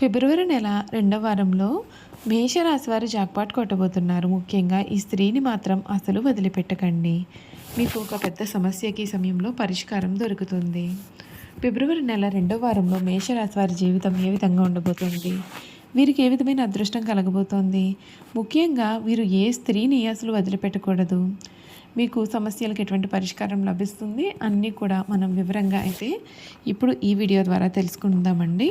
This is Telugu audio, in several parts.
ఫిబ్రవరి నెల రెండవ వారంలో మేషరాశి వారు జాక్పాట్ కొట్టబోతున్నారు. ముఖ్యంగా ఈ స్త్రీని మాత్రం అసలు వదిలిపెట్టకండి. మీకు ఒక పెద్ద సమస్యకి సమయంలో పరిష్కారం దొరుకుతుంది. ఫిబ్రవరి నెల రెండవ వారంలో మేషరాశి వారి జీవితం ఏ విధంగా ఉండబోతుంది? వీరికి ఏ విధమైన అదృష్టం కలగబోతోంది? ముఖ్యంగా వీరు ఏ స్త్రీని అసలు వదిలిపెట్టకూడదు? మీకు సమస్యలకు ఎటువంటి పరిష్కారం లభిస్తుంది? అన్నీ కూడా మనం వివరంగా అయితే ఇప్పుడు ఈ వీడియో ద్వారా తెలుసుకుందామండి.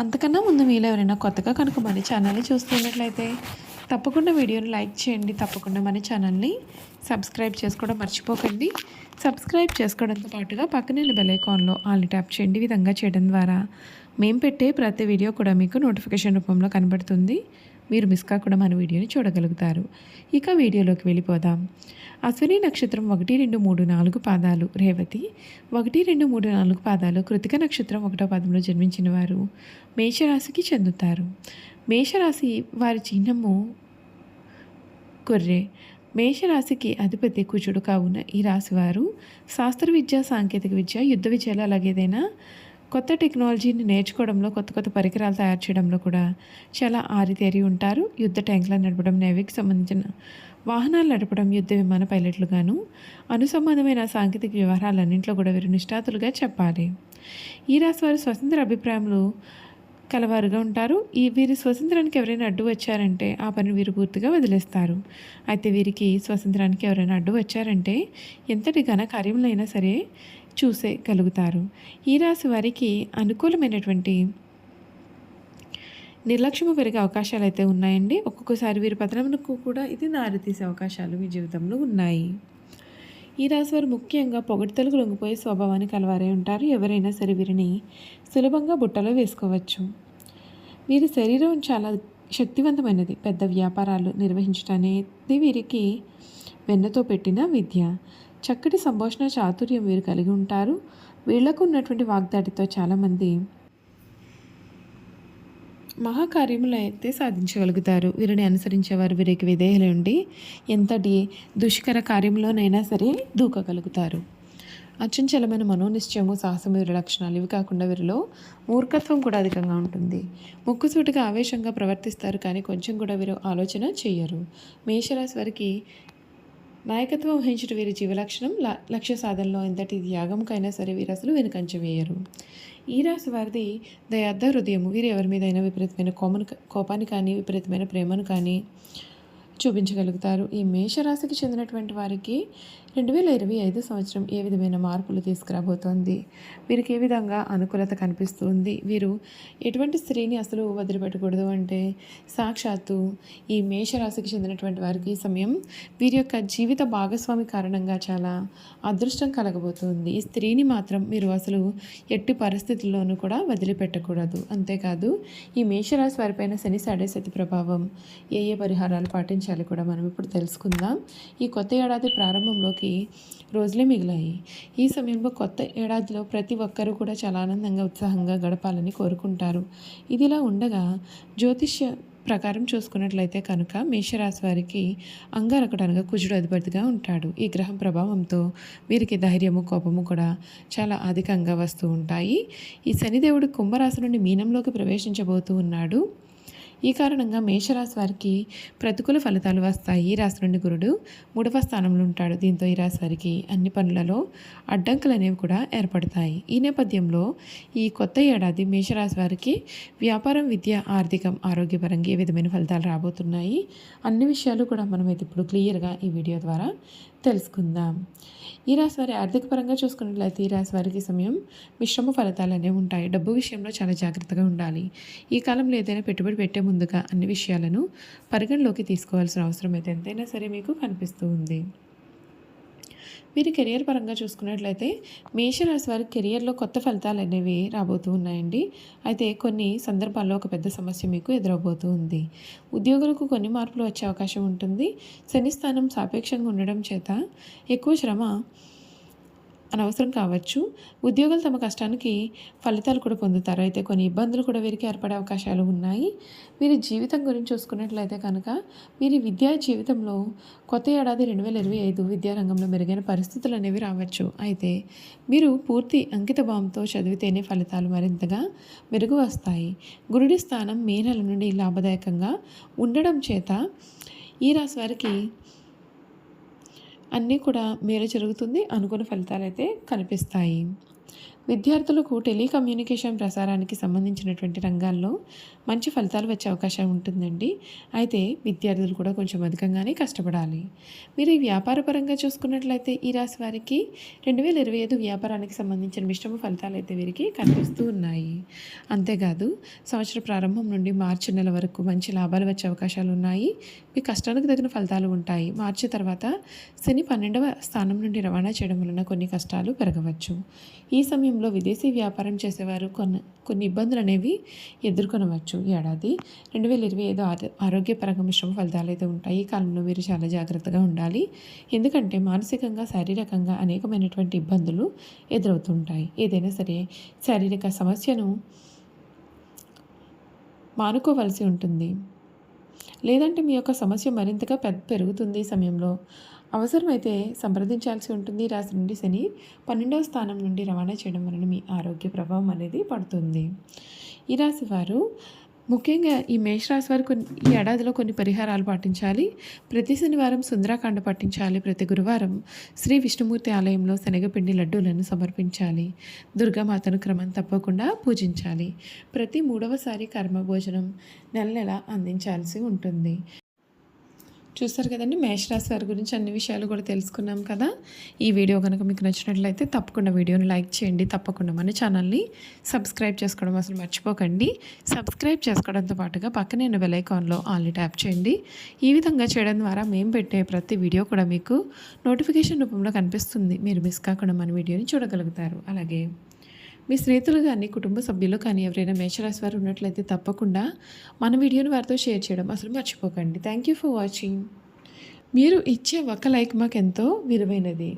అంతకన్నా ముందు మీలో ఎవరైనా కొత్తగా కనుక మన ఛానల్ని చూస్తున్నట్లయితే తప్పకుండా వీడియోని లైక్ చేయండి. తప్పకుండా మన ఛానల్ని సబ్స్క్రైబ్ చేసుకోవడం మర్చిపోకండి. సబ్స్క్రైబ్ చేసుకోవడంతో పాటుగా పక్కనే బెల్ ఐకాన్లో ఆల్ని ట్యాప్ చేయండి. విధంగా చేయడం ద్వారా మేము పెట్టే ప్రతి వీడియో కూడా మీకు నోటిఫికేషన్ రూపంలో కనబడుతుంది. మీరు మిస్ కాకుండా మన వీడియోని చూడగలుగుతారు. ఇక వీడియోలోకి వెళ్ళిపోదాం. అశ్విని నక్షత్రం ఒకటి రెండు మూడు నాలుగు పాదాలు. రేవతి ఒకటి రెండు మూడు నాలుగు పాదాలు. కృతిక నక్షత్రం ఒకటో పాదంలో జన్మించిన వారు మేషరాశికి చెందుతారు. మేషరాశి వారి చిహ్నము కొర్రే మేషరాశికి అధిపతి కుజుడు కావున ఈ రాశివారు శాస్త్ర విద్య సాంకేతిక విద్య యుద్ధ విద్యలు అలాగేదైనా కొత్త టెక్నాలజీని నేర్చుకోవడంలో కొత్త కొత్త పరికరాలు తయారు చేయడంలో కూడా చాలా ఆరితేరి ఉంటారు. యుద్ధ ట్యాంకులను నడపడం నేవీకి సంబంధించిన వాహనాలు నడపడం యుద్ధ విమాన పైలట్లుగాను అనుసంబంధమైన సాంకేతిక వ్యవహారాలన్నింటిలో కూడా వీరు నిష్ఠాతులుగా చెప్పాలి. ఈ రాశి వారు స్వతంత్ర అభిప్రాయములు కలవారుగా ఉంటారు. ఈ వీరి స్వతంత్రానికి ఎవరైనా అడ్డు వచ్చారంటే ఆ పని వీరు పూర్తిగా వదిలేస్తారు. అయితే వీరికి స్వతంత్రానికి ఎవరైనా అడ్డు వచ్చారంటే ఎంతటి ఘన కార్యములైనా సరే చూసే కలుగుతారు. ఈ రాశి వారికి అనుకూలమైనటువంటి నిర్లక్ష్యము పెరిగే అవకాశాలు అయితే ఉన్నాయండి. ఒక్కొక్కసారి వీరి పతనమునకు కూడా ఇది దారితీసే అవకాశాలు మీ జీవితంలో ఉన్నాయి. ఈ రాశి వారు ముఖ్యంగా పొగడ్తలకు లొంగిపోయే స్వభావాన్ని కలవారే ఉంటారు. ఎవరైనా సరే వీరిని సులభంగా బుట్టలో వేసుకోవచ్చు. వీరి శరీరం చాలా శక్తివంతమైనది. పెద్ద వ్యాపారాలు నిర్వహించటనేది వీరికి వెన్నతో పెట్టిన విద్య. చక్కటి సంభాషణ చాతుర్యం వీరు కలిగి ఉంటారు. వీళ్ళకు ఉన్నటువంటి వాగ్దాటితో చాలామంది మహాకార్యములు అయితే సాధించగలుగుతారు. వీరిని అనుసరించేవారు వీరికి విధేయులు ఉండి ఎంతటి దుష్కర కార్యంలోనైనా సరే దూకగలుగుతారు. అచంచలమైన మనోనిశ్చయము సాహసము వీరి లక్షణాలు ఇవి కాకుండా వీరిలో మూర్ఖత్వం కూడా అధికంగా ఉంటుంది. ముక్కుసూటిగా ఆవేశంగా ప్రవర్తిస్తారు కానీ కొంచెం కూడా వీరు ఆలోచన చేయరు మేషరాశి వారికి నాయకత్వం వహించిన వీరి జీవలక్షణం లక్ష్య సాధనలో ఎంతటి త్యాగంకైనా సరే వీరు అసలు వెనుకంచ వేయరు. ఈ రాశి వారిది దయార్థ హృదయం వీరు ఎవరి మీదైనా విపరీతమైన కోమను కోపాన్ని కానీ విపరీతమైన ప్రేమను కానీ చూపించగలుగుతారు. ఈ మేషరాశికి చెందినటువంటి వారికి రెండు వేల ఇరవై ఐదు సంవత్సరం ఏ విధమైన మార్పులు తీసుకురాబోతోంది? వీరికి ఏ విధంగా అనుకూలత కనిపిస్తుంది? వీరు ఎటువంటి స్త్రీని అసలు వదిలిపెట్టకూడదు అంటే సాక్షాత్తు ఈ మేషరాశికి చెందినటువంటి వారికి ఈ సమయం వీరి యొక్క జీవిత భాగస్వామి కారణంగా చాలా అదృష్టం కలగబోతుంది. ఈ స్త్రీని మాత్రం మీరు అసలు ఎట్టి పరిస్థితుల్లోనూ కూడా వదిలిపెట్టకూడదు. అంతేకాదు ఈ మేషరాశి వారిపైన శని సాడే సతి ప్రభావం ఏ ఏ పరిహారాలు పాటించాలి? కూడా మనం. ఇప్పుడు తెలుసుకుందాం. ఈ కొత్త ఏడాది ప్రారంభంలోకి రోజులే మిగిలాయి. ఈ సమయంలో కొత్త ఏడాదిలో ప్రతి ఒక్కరూ కూడా చాలా ఆనందంగా ఉత్సాహంగా గడపాలని కోరుకుంటారు. ఇదిలా ఉండగా జ్యోతిష్య ప్రకారం చూసుకున్నట్లయితే కనుక మేషరాశి వారికి అంగారకుడనగా కుజుడు అధిపతిగా ఉంటాడు. ఈ గ్రహం ప్రభావంతో వీరికి ధైర్యము కోపము కూడా చాలా అధికంగా వస్తూ ఉంటాయి. ఈ శనిదేవుడు కుంభరాశి నుండి మీనంలోకి ప్రవేశించబోతూ ఉన్నాడు. ఈ కారణంగా మేషరాశి వారికి ప్రతికూల ఫలితాలు వస్తాయి. ఈ రాశి నుండి గురుడు మూడవ స్థానంలో ఉంటాడు. దీంతో ఈ రాశి వారికి అన్ని పనులలో అడ్డంకులు అనేవి కూడా ఏర్పడతాయి. ఈ నేపథ్యంలో ఈ కొత్త ఏడాది మేషరాశి వారికి వ్యాపారం విద్య ఆర్థికం ఆరోగ్యపరంగా ఏ విధమైన ఫలితాలు రాబోతున్నాయి? అన్ని విషయాలు కూడా మనం అయితే ఇప్పుడు క్లియర్గా ఈ వీడియో ద్వారా తెలుసుకుందాం. ఈ రాశి వారి ఆర్థిక పరంగా చూసుకున్నట్లయితే ఈ రాశి వారికి సమయం మిశ్రమ ఫలితాలు అనేవి ఉంటాయి. డబ్బు విషయంలో చాలా జాగ్రత్తగా ఉండాలి. ఈ కాలంలో ఏదైనా పెట్టుబడి పెట్టే ముందుగా అన్ని విషయాలను పరిగణలోకి తీసుకోవాల్సిన అవసరం అయితే ఎంతైనా సరే మీకు కనిపిస్తూ ఉంది. మీరు కెరియర్ పరంగా చూసుకున్నట్లయితే మేషరాశి వారి కెరియర్లో కొత్త ఫలితాలు అనేవి రాబోతూ ఉన్నాయండి. అయితే కొన్ని సందర్భాల్లో ఒక పెద్ద సమస్య మీకు ఎదురవబోతూ ఉంది. ఉద్యోగులకు కొన్ని మార్పులు వచ్చే అవకాశం ఉంటుంది. శని స్థానం సాపేక్షంగా ఉండడం చేత ఎక్కువ శ్రమ అనవసరం కావచ్చు. ఉద్యోగులు తమ కష్టానికి ఫలితాలు కూడా పొందుతారు. అయితే కొన్ని ఇబ్బందులు కూడా వీరికి ఏర్పడే అవకాశాలు ఉన్నాయి. వీరి జీవితం గురించి చూసుకున్నట్లయితే కనుక వీరి విద్యా జీవితంలో కొత్త ఏడాది రెండు వేల ఇరవై ఐదు విద్యారంగంలో మెరుగైన పరిస్థితులు అనేవి రావచ్చు. అయితే మీరు పూర్తి అంకిత భావంతో చదివితేనే ఫలితాలు మరింతగా మెరుగు వస్తాయి. గురుడి స్థానం మే నెల నుండి లాభదాయకంగా ఉండడం చేత ఈ రాశి వారికి అన్నీ కూడా మేలు జరుగుతుంది. అనుకున్న ఫలితాలు అయితే కనిపిస్తాయి. విద్యార్థులకు టెలికమ్యూనికేషన్ ప్రసారానికి సంబంధించినటువంటి రంగాల్లో మంచి ఫలితాలు వచ్చే అవకాశం ఉంటుందండి. అయితే విద్యార్థులు కూడా కొంచెం అధికంగానే కష్టపడాలి. మీరు ఈ వ్యాపారపరంగా చూసుకున్నట్లయితే ఈ రాశి వారికి రెండు వేల ఇరవై ఐదు వ్యాపారానికి సంబంధించిన మిశ్రమ ఫలితాలు అయితే వీరికి కనిపిస్తూ ఉన్నాయి. అంతేకాదు సంవత్సర ప్రారంభం నుండి మార్చి నెల వరకు మంచి లాభాలు వచ్చే అవకాశాలు ఉన్నాయి. మీ కష్టానికి తగిన ఫలితాలు ఉంటాయి. మార్చి తర్వాత శని పన్నెండవ స్థానం నుండి రవాణా చేయడం వలన కొన్ని కష్టాలు పెరగవచ్చు. ఈ సమయంలో విదేశీ వ్యాపారం చేసేవారు కొన్ని కొన్ని ఇబ్బందులు అనేవి ఎదుర్కొనవచ్చు. ఈ ఏడాది రెండు వేల ఇరవై ఐదు ఆరోగ్యపరంగా మిశ్రమ ఫలితాలు అయితే ఉంటాయి. ఈ కాలంలో మీరు చాలా జాగ్రత్తగా ఉండాలి. ఎందుకంటే మానసికంగా శారీరకంగా అనేకమైనటువంటి ఇబ్బందులు ఎదురవుతుంటాయి. ఏదైనా సరే శారీరక సమస్యను మానుకోవలసి ఉంటుంది. లేదంటే మీ యొక్క సమస్య మరింతగా పెద్ద పెరుగుతుంది ఈ సమయంలో. అవసరమైతే సంప్రదించాల్సి ఉంటుంది. ఈ రాశి నుండి శని పన్నెండవ స్థానం నుండి రవాణా చేయడం వలన మీ ఆరోగ్య ప్రభావం అనేది పడుతుంది. ఈ రాశి వారు ముఖ్యంగా ఈ మేషరాశి వారు కొన్ని ఈ ఏడాదిలో కొన్ని పరిహారాలు పాటించాలి. ప్రతి శనివారం సుందరాకాండ పాటించాలి. ప్రతి గురువారం శ్రీ విష్ణుమూర్తి ఆలయంలో శనగపిండి లడ్డూలను సమర్పించాలి. దుర్గామాతను క్రమం తప్పకుండా పూజించాలి. ప్రతి మూడవసారి కర్మ భోజనం నెల నెల అందించాల్సి ఉంటుంది. చూస్తారు కదండి మేషరాశి వారి గురించి అన్ని విషయాలు కూడా తెలుసుకున్నాం కదా. ఈ వీడియో కనుక మీకు నచ్చినట్లయితే తప్పకుండా వీడియోని లైక్ చేయండి తప్పకుండా మన ఛానల్ని సబ్స్క్రైబ్ చేసుకోవడం అసలు మర్చిపోకండి. సబ్స్క్రైబ్ చేసుకోవడంతో పాటుగా పక్కనే ఉన్న బెల్ ఐకాన్లో ఆల్ని ట్యాప్ చేయండి. ఈ విధంగా చేయడం ద్వారా మేము పెట్టే ప్రతి వీడియో కూడా మీకు నోటిఫికేషన్ రూపంలో కనిపిస్తుంది. మీరు మిస్ కాకుండా మన వీడియోని చూడగలుగుతారు. అలాగే మీ స్నేహితులు కానీ కుటుంబ సభ్యులు కానీ ఎవరైనా మేషరాశి వారు ఉన్నట్లయితే తప్పకుండా మన వీడియోని వారితో షేర్ చేయడం అసలు మర్చిపోకండి. థ్యాంక్ యూ ఫర్ వాచింగ్ మీరు ఇచ్చే ఒక లైక్ మాకు ఎంతో విలువైనది.